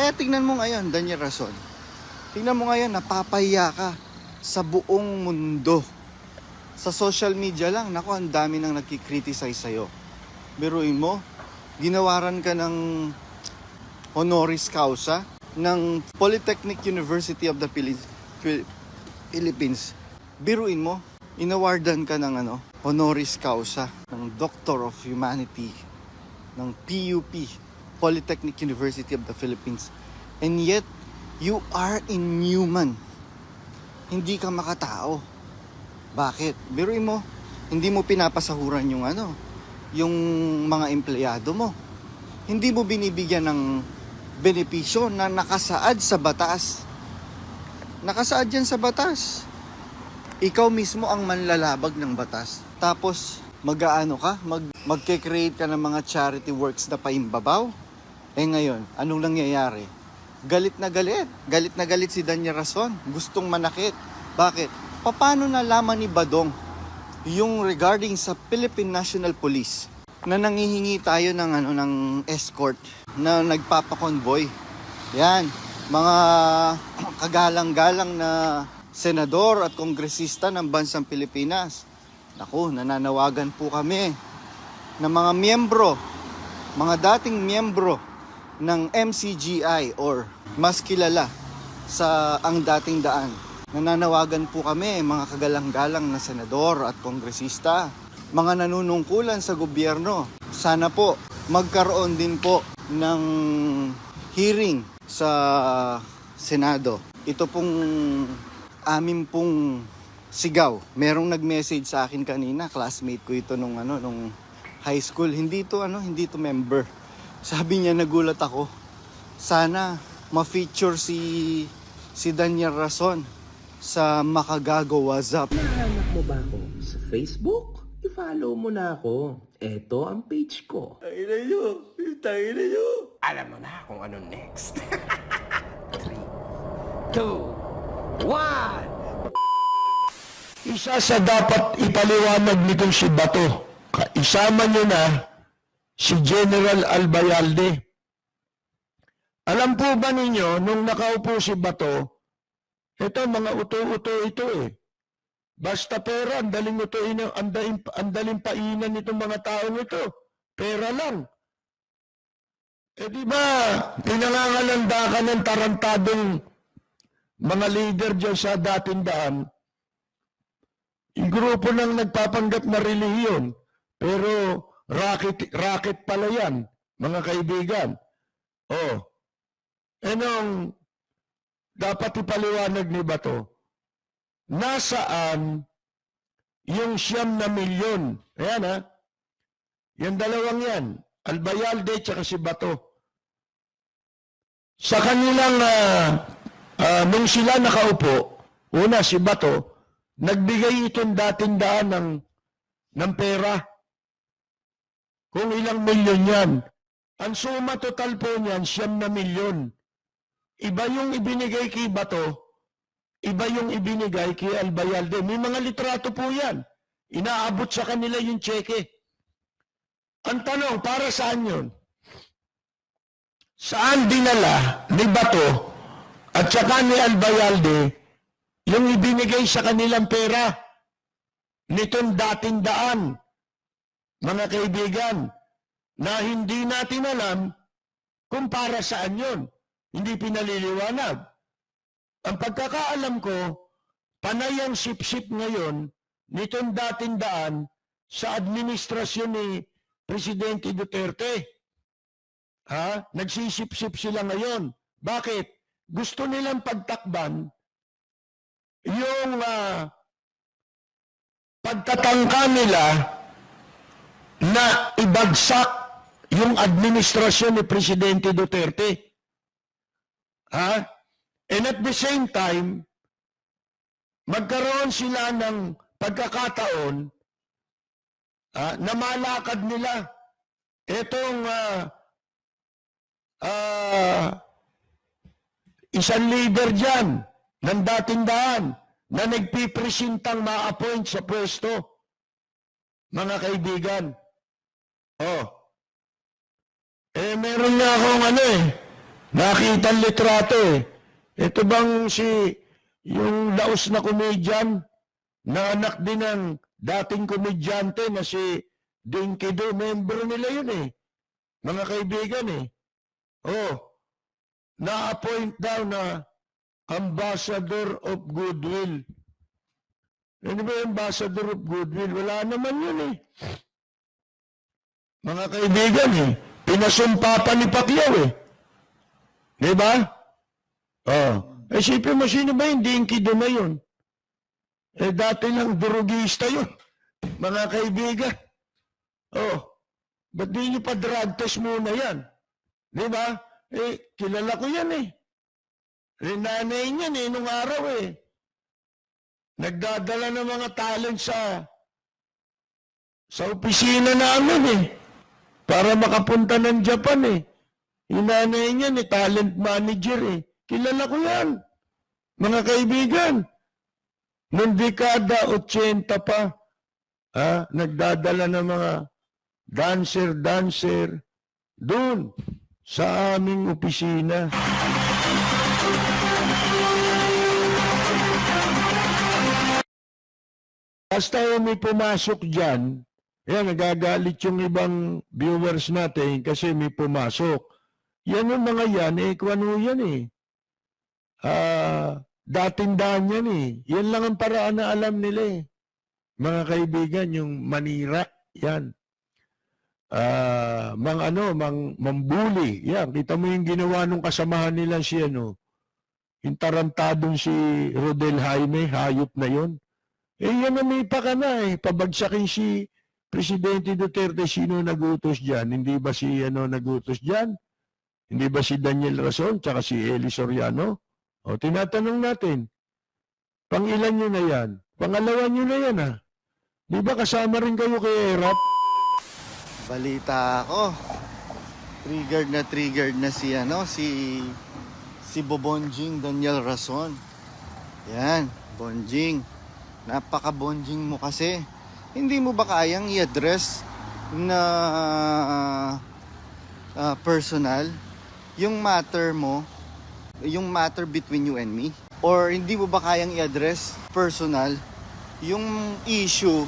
Kaya tingnan mo ngayon, Daniel Rason. Tingnan mo ngayon, napapahiya ka sa buong mundo. Sa social media lang, naku, ang dami nang nagkikriticize sa'yo. Biruin mo, ginawaran ka ng honoris causa ng Polytechnic University of the Phili- Phil- Philippines. Biruin mo, inawardan ka ng ano, honoris causa ng Doctor of Humanity ng PUP, Polytechnic University of the Philippines. And yet, you are inhuman. Hindi ka makatao. Bakit? Biruin mo, hindi mo pinapasahuran yung ano, yung mga empleyado mo. Hindi mo binibigyan ng benepisyo na nakasaad sa batas. Nakasaad yan sa batas. Ikaw mismo ang manlalabag ng batas. Tapos, mag-aano ka? Mag, magke-create ka ng mga charity works na paimbabaw? Eh ngayon, anong nangyayari? Galit na galit. Galit na galit si Danya Rason. Gustong manakit. Bakit? Paano nalaman ni Badong yung regarding sa Philippine National Police na nangihingi tayo ng ano ng escort na nagpapakonvoy. Yan, mga kagalang-galang na senador at kongresista ng bansang Pilipinas. Naku, nananawagan po kami ng mga miyembro, mga dating miyembro ng MCGI or mas kilala sa ang dating daan. Nananawagan po kami mga kagalang-galang na senador at kongresista, mga nanunungkulan sa gobyerno. Sana po magkaroon din po ng hearing sa Senado. Ito pong amin pong sigaw. Merong nag-message sa akin kanina, classmate ko ito nung ano nung high school. Hindi to ano, hindi to member. Sabi niya nagulat ako. Sana ma-feature si si Daniel Rason sa Makagago WhatsApp. Nahanap mo ba ako sa Facebook? I-follow mo na ako. Ito ang page ko. Tangina nyo! Tangina nyo! Alam mo na kung ano next. 3, 2, 1. Isa sa dapat ipaliwanag nitong si Bato, ka- isama nyo na si General Albayalde. Alam po ba ninyo, nung nakaupo si Bato, ito mga uto-uto ito eh. Basta pera, ang daling utuin, ang daling, ang daling painan nitong mga taong ito. Pera lang. Eh di ba, pinangangalanda ka ng tarantadong mga leader dyan sa dating daan, yung grupo nang nagpapanggap na relihiyon, pero racket, racket pala yan, mga kaibigan. Oh, anong dapat ipaliwanag ni Bato? Nasaan yung siyam na milyon? Ayan ha. Yung dalawang yan, Albayalde at si Bato. Sa kanilang, ah, ah, nung sila nakaupo, una si Bato, nagbigay itong dating daan ng, ng pera. Kung ilang milyon yan. Ang suma total po niyan, siyam na milyon. Iba yung ibinigay kay Bato, iba yung ibinigay kay Albayalde. May mga litrato po yan. Inaabot sa kanila yung cheque. Ang tanong, para saan yun? Saan dinala ni Bato at saka ni Albayalde yung ibinigay sa kanilang pera nitong dating daan, mga kaibigan, na hindi natin alam kung para saan yun. Hindi pinaliliwanag. Ang pagkakaalam ko, panay ang sip-sip ngayon nitong dating daan sa administrasyon ni Presidente Duterte. Ha? Nagsisip-sip sila ngayon. Bakit? Gusto nilang pagtakban yung ah, pagtatangka nila na ibagsak yung administrasyon ni Presidente Duterte. Ha? And at the same time, magkaroon sila ng pagkakataon ah, na malakad nila itong ah, ah, isang leader dyan ng dating daan na nagpipresintang ma-appoint sa pwesto. Mga kaibigan. Oh. Eh, meron na akong ano eh. Nakita ang litrato eh. Ito bang si, yung laos na komedyan, na anak din ng dating komedyante na si Dinky Do, member nila yun eh. Mga kaibigan eh. Oh, na-appoint daw na Ambassador of Goodwill. Ano ba Ambassador of Goodwill? Wala naman yun eh. Mga kaibigan eh, pinasumpa pa ni Pacquiao eh. Di ba? Oh. Eh, isipin mo, sino ba yung Dinky Do na yun? Eh, dati lang durugista yun. Mga kaibigan. Oh. Ba't di nyo pa drug test muna yan? Di ba? Eh, kilala ko yan eh. Eh, nanay niyan eh, nung araw eh. Nagdadala ng mga talent sa sa opisina namin eh. Para makapunta ng Japan eh. Yung niyan eh, talent manager eh. Kilala ko yan. Mga kaibigan. Noong dekada 80 pa, ah, nagdadala ng mga dancer-dancer doon sa aming opisina. Basta may pumasok dyan, yan, nagagalit yung ibang viewers natin kasi may pumasok. Yan yung mga yan, eh, kung ano yan eh. Ah, dating daan yan eh. Yan lang ang paraan na alam nila eh. Mga kaibigan, yung manira, yan. Ah, mang ano, mang mambuli. Yan, kita mo yung ginawa nung kasamahan nila si ano, yung tarantadong si Rodel Jaime, hayop na yon. Eh, yan na may pa ka na eh. Pabagsakin si Presidente Duterte, sino nagutos dyan? Hindi ba si ano nagutos dyan? Hindi ba si Daniel Rason, tsaka si Eli Soriano? O, tinatanong natin, pangilan nyo na yan? Pangalawa nyo na yan ah. Di ba kasama rin kayo kay Erap? Balita ako. Triggered na triggered na si ano, si si Bobonjing Daniel Rason. Yan, Bonjing. Napaka-bonjing mo kasi. Hindi mo ba kayang i-address na ah, personal yung matter mo, yung matter between you and me? Or hindi mo ba kayang i-address personal yung issue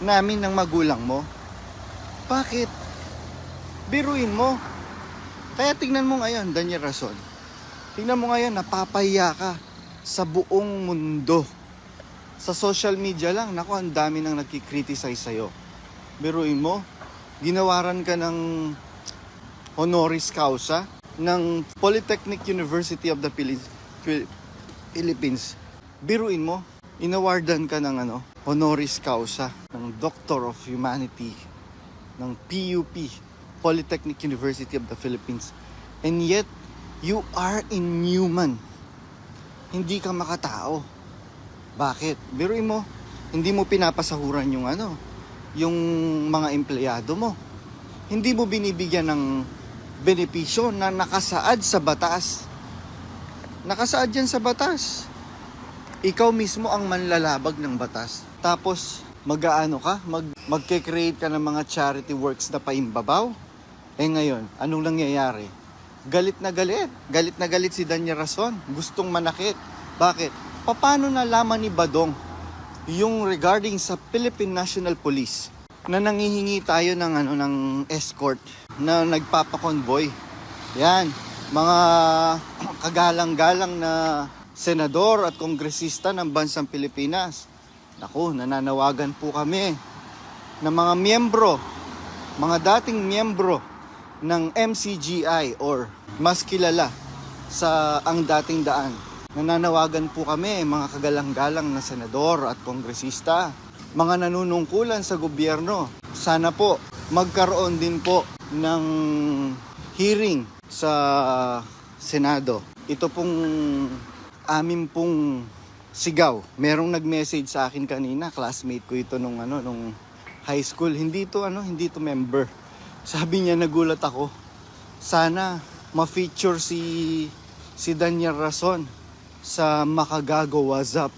namin ng magulang mo? Bakit? Biruin mo. Kaya tingnan mo ngayon, Daniel Rason. Tingnan mo ngayon, napapahiya ka sa buong mundo. Sa social media lang, naku, ang dami nang nagkikriticize sa'yo. Biruin mo, ginawaran ka ng honoris causa ng Polytechnic University of the Phili- Phil- Philippines. Biruin mo, inawardan ka ng ano, honoris causa ng Doctor of Humanity ng PUP, Polytechnic University of the Philippines. And yet, you are inhuman. Hindi ka makatao. Bakit? Biruin mo, hindi mo pinapasahuran yung ano, yung mga empleyado mo. Hindi mo binibigyan ng benepisyo na nakasaad sa batas. Nakasaad yan sa batas. Ikaw mismo ang manlalabag ng batas. Tapos, mag-aano ka? Mag, magke-create ka ng mga charity works na paimbabaw? Eh ngayon, anong nangyayari? Galit na galit. Galit na galit si Daniel Rason. Gustong manakit. Bakit? Paano nalaman ni Badong yung regarding sa Philippine National Police na nangihingi tayo ng ano ng escort na nagpapakonvoy. Yan, mga kagalang-galang na senador at kongresista ng bansang Pilipinas. Naku, nananawagan po kami ng mga miyembro, mga dating miyembro ng MCGI or mas kilala sa ang dating daan. Nananawagan po kami mga kagalang-galang na senador at kongresista, mga nanunungkulan sa gobyerno. Sana po magkaroon din po ng hearing sa Senado. Ito pong amin pong sigaw. Merong nag-message sa akin kanina, classmate ko ito nung ano nung high school. Hindi to ano, hindi to member. Sabi niya nagulat ako. Sana ma-feature si si Daniel Rason sa Makagago WhatsApp.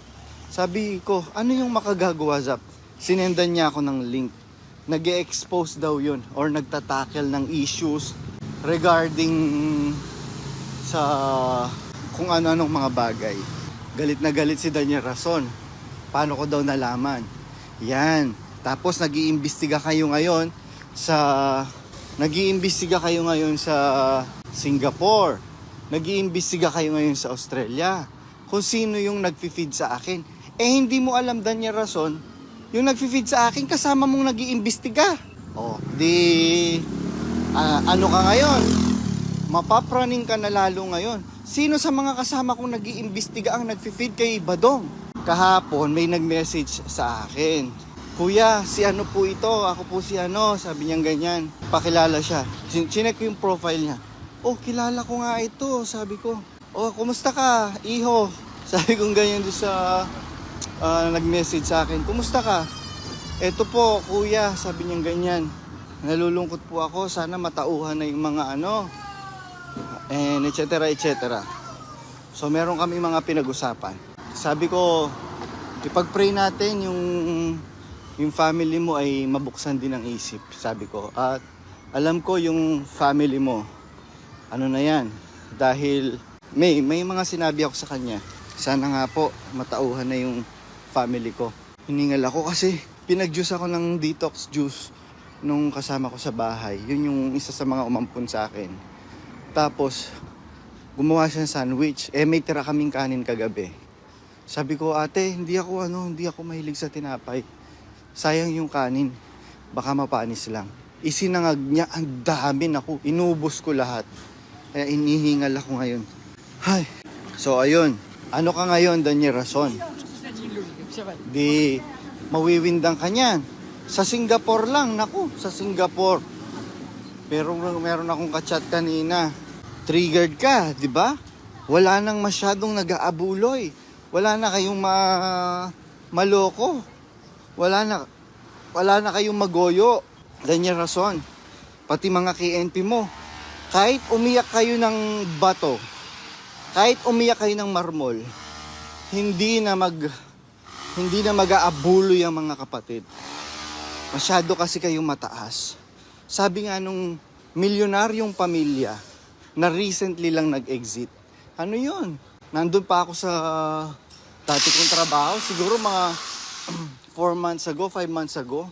Sabi ko, ano yung Makagago WhatsApp? Sinendan niya ako ng link. nag expose daw yun or nagtatakel ng issues regarding sa kung ano-anong mga bagay. Galit na galit si Daniel Rason. Paano ko daw nalaman? Yan. Tapos nag-iimbestiga kayo ngayon sa nag-iimbestiga kayo ngayon sa Singapore. Nag-iimbestiga kayo ngayon sa Australia. Kung sino yung nag-feed sa akin. Eh hindi mo alam Daniel Rason, yung nag-feed sa akin kasama mong nag-iimbestiga. Oh, di ah, ano ka ngayon? Mapapraning ka na lalo ngayon. Sino sa mga kasama kong nag-iimbestiga ang nag-feed kay Badong? Kahapon may nag-message sa akin. Kuya, si ano po ito? Ako po si ano. Sabi niya ganyan. Pakilala siya. Chinek ko yung profile niya. Oh, kilala ko nga ito. Sabi ko. Oh, kumusta ka, iho? Sabi kong ganyan doon sa ah, nag-message sa akin. Kumusta ka? Eto po, kuya. Sabi niya ganyan. Nalulungkot po ako. Sana matauhan na yung mga ano. And et cetera, et cetera. So meron kami mga pinag-usapan. Sabi ko, ipag-pray natin yung yung family mo ay mabuksan din ang isip, sabi ko. At alam ko yung family mo, ano na yan, dahil may, may mga sinabi ako sa kanya. Sana nga po, matauhan na yung family ko. Hiningal ako kasi pinag-juice ako ng detox juice nung kasama ko sa bahay. Yun yung isa sa mga umampun sa akin. Tapos, gumawa siya ng sandwich. Eh, may tira kaming kanin kagabi. Sabi ko, ate, hindi ako ano, hindi ako mahilig sa tinapay. Sayang yung kanin. Baka mapanis lang. Isinangag niya, ang dami naku. Inubos ko lahat. Kaya inihingal ako ngayon. Hay. So, ayun. Ano ka ngayon, Daniel Rason? Di, mawiwindang ka niyan. Sa Singapore lang, naku, sa Singapore. Pero meron akong kachat kanina. Triggered ka, di ba? Wala nang masyadong nag-aabuloy. Wala na kayong ma maloko. Wala na wala na kayong magoyo. Daniel Rason. Pati mga KNP mo. Kahit umiyak kayo ng bato, kahit umiyak kayo ng marmol, hindi na mag hindi na mag-aabuloy ang mga kapatid. Masyado kasi kayong mataas. Sabi nga nung milyonaryong pamilya na recently lang nag-exit. Ano yun? Nandun pa ako sa dati kong trabaho. Siguro mga 4 months ago, 5 months ago.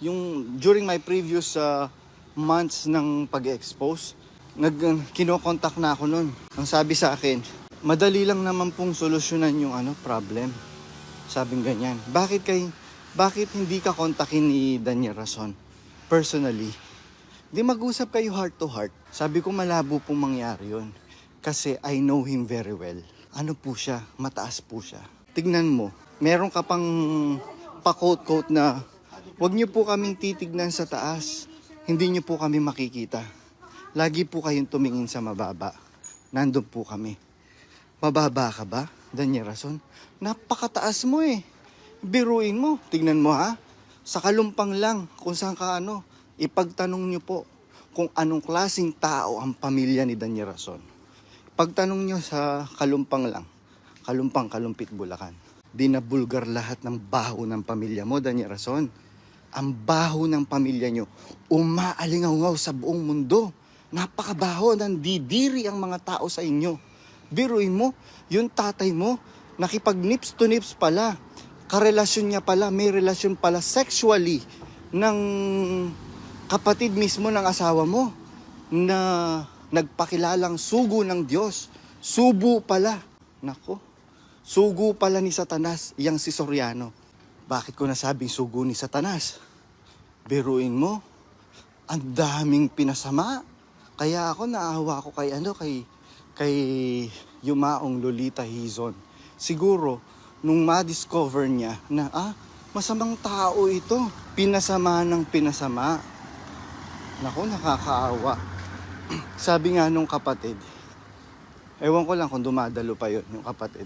Yung during my previous uh, months ng pag-expose, nag kinokontak na ako nun. Ang sabi sa akin, madali lang naman pong solusyonan yung ano problem. Sabing ganyan. Bakit kay bakit hindi ka kontakin ni Daniel Rason personally? Di mag-usap kayo heart to heart. Sabi ko malabo pong mangyari yun. Kasi I know him very well. Ano po siya? Mataas po siya. Tignan mo, meron ka pang pa-quote-quote na Huwag niyo po kaming titignan sa taas. Hindi niyo po kami makikita. Lagi po kayong tumingin sa mababa. Nandun po kami. Mababa ka ba, Daniel Rason? Napakataas mo eh. Biruin mo. Tignan mo ha. Sa kalumpang lang, kung saan ka ano, ipagtanong niyo po kung anong klasing tao ang pamilya ni Daniel Rason. Pagtanong niyo sa kalumpang lang, kalumpang kalumpit bulakan. Di na bulgar lahat ng baho ng pamilya mo, Daniel Rason. Ang baho ng pamilya nyo, umaalingaw sa buong mundo. Napakabaho, nandidiri ang mga tao sa inyo. Biruin mo, yung tatay mo, nakipag nips to nips pala. Karelasyon niya pala, may relasyon pala sexually ng kapatid mismo ng asawa mo na nagpakilalang sugo ng Diyos. Subo pala. Nako, sugo pala ni Satanas, yang si Soriano. Bakit ko nasabing sugo ni Satanas? Biruin mo, ang daming pinasama. Kaya ako naawa ako kay ano kay kay Yumaong Lolita Hizon. Siguro nung ma-discover niya na ah masamang tao ito, pinasama ng pinasama. Nako, nakakaawa. Sabi nga nung kapatid, ewan ko lang kung dumadalo pa yon yung kapatid.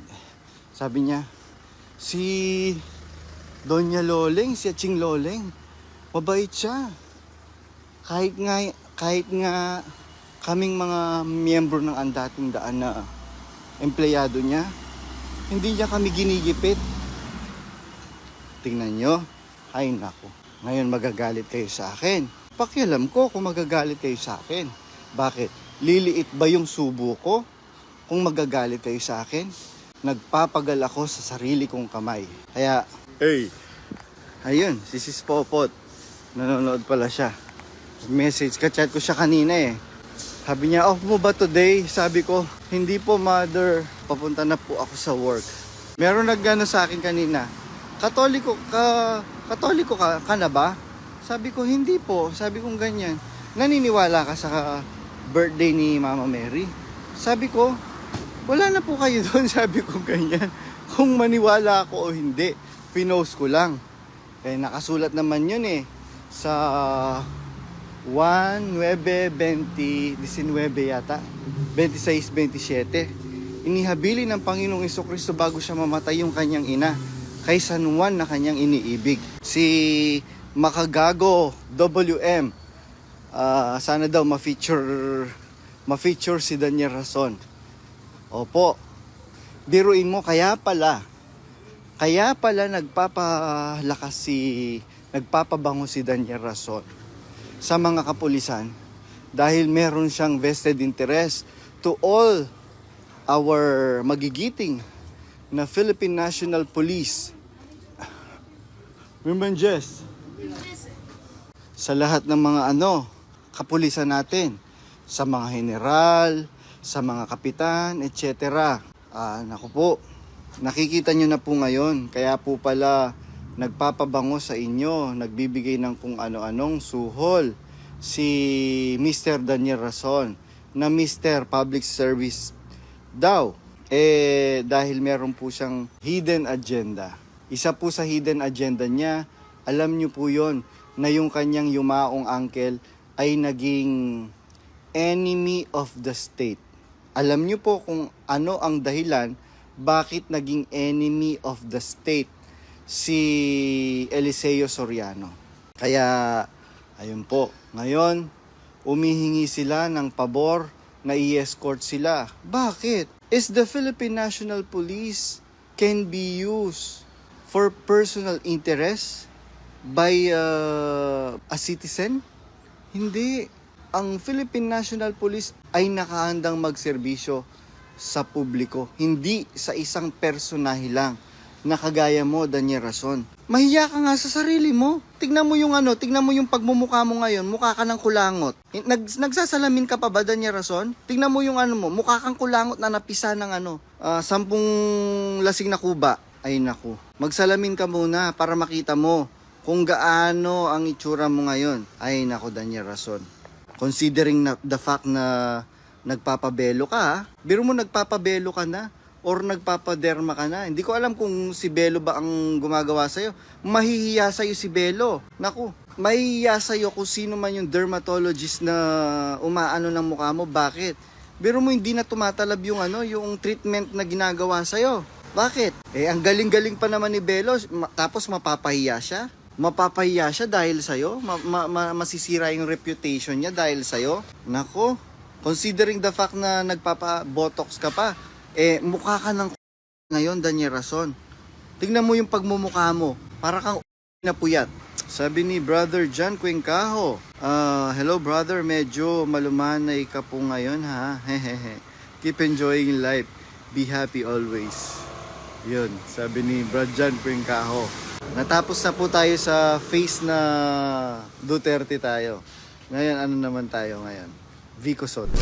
Sabi niya, si Donya Loleng, si Aching Loleng, mabait siya. Kahit nga, kahit nga kaming mga miyembro ng andating daan na empleyado niya, hindi niya kami ginigipit. Tingnan nyo, ay nako, ngayon magagalit kayo sa akin. Pakialam ko kung magagalit kayo sa akin. Bakit? Liliit ba yung subo ko? kung magagalit kayo sa akin, nagpapagal ako sa sarili kong kamay. Kaya, hey, ayun, si Sis Popot, nanonood pala siya. Message, ka-chat ko siya kanina eh. Sabi niya, off mo ba today? Sabi ko, hindi po mother, papunta na po ako sa work. Meron nagano sa akin kanina, katoliko ka, katoliko ka, ka na ba? Sabi ko, hindi po. Sabi kong ganyan. Naniniwala ka sa birthday ni Mama Mary? Sabi ko, wala na po kayo doon. Sabi ko ganyan. Kung maniwala ako o hindi, pinost ko lang. Eh, nakasulat naman yun eh. Sa 1, 9, 20, 19 yata. 26, 27. Inihabili ng Panginoong Kristo bago siya mamatay yung kanyang ina kay San Juan na kanyang iniibig. Si Makagago WM ah, sana daw ma-feature ma-feature si Daniel Rason. Opo. Biruin mo kaya pala kaya pala nagpapalakas si nagpapabango si Daniel Rason sa mga kapulisan dahil meron siyang vested interest to all our magigiting na Philippine National Police. Women Jess. Sa lahat ng mga ano, kapulisan natin. Sa mga general, sa mga kapitan, etc. Ah, naku po, nakikita nyo na po ngayon. Kaya po pala nagpapabango sa inyo, nagbibigay ng kung ano-anong suhol si Mr. Daniel Rason na Mr. Public Service daw. Eh, dahil meron po siyang hidden agenda. Isa po sa hidden agenda niya, alam niyo po yon na yung kanyang yumaong uncle ay naging enemy of the state. Alam niyo po kung ano ang dahilan bakit naging enemy of the state si Eliseo Soriano. Kaya, ayun po, ngayon, umihingi sila ng pabor na i-escort sila. Bakit? Is the Philippine National Police can be used for personal interest by uh, a citizen? Hindi. Ang Philippine National Police ay nakahandang magserbisyo sa publiko, hindi sa isang personahe lang na kagaya mo, Daniel Rason. Mahiya ka nga sa sarili mo. Tignan mo yung ano, tignan mo yung pagmumukha mo ngayon, mukha ka ng kulangot. Nag, nagsasalamin ka pa ba, Daniel Rason? Tignan mo yung ano mo, mukha kang kulangot na napisa ng ano, ah, sampung lasing na kuba. Ay naku, magsalamin ka muna para makita mo kung gaano ang itsura mo ngayon. Ay naku, Daniel Rason. Considering na, the fact na nagpapabelo ka, biro mo nagpapabelo ka na or nagpapaderma ka na. Hindi ko alam kung si Belo ba ang gumagawa sa'yo. Mahihiya sa'yo si Belo. Naku, mahihiya sa'yo kung sino man yung dermatologist na umaano ng mukha mo. Bakit? Biro mo hindi na tumatalab yung ano, yung treatment na ginagawa sa'yo. Bakit? Eh, ang galing-galing pa naman ni Belo, ma- tapos mapapahiya siya. Mapapahiya siya dahil sa'yo. Ma- ma- ma- masisira yung reputation niya dahil sa'yo. Nako, considering the fact na nagpapa-botox ka pa, eh, mukha ka ng ngayon, Daniel Rason. Tingnan mo yung pagmumukha mo. Para kang na puyat. Sabi ni Brother John Cuencajo, ah, hello brother, medyo malumanay ka po ngayon ha. Hehehe. Keep enjoying life. Be happy always. Yun, sabi ni Brad John Cuencajo. Natapos na po tayo sa face na Duterte tayo. Ngayon, ano naman tayo ngayon? Vico Soto.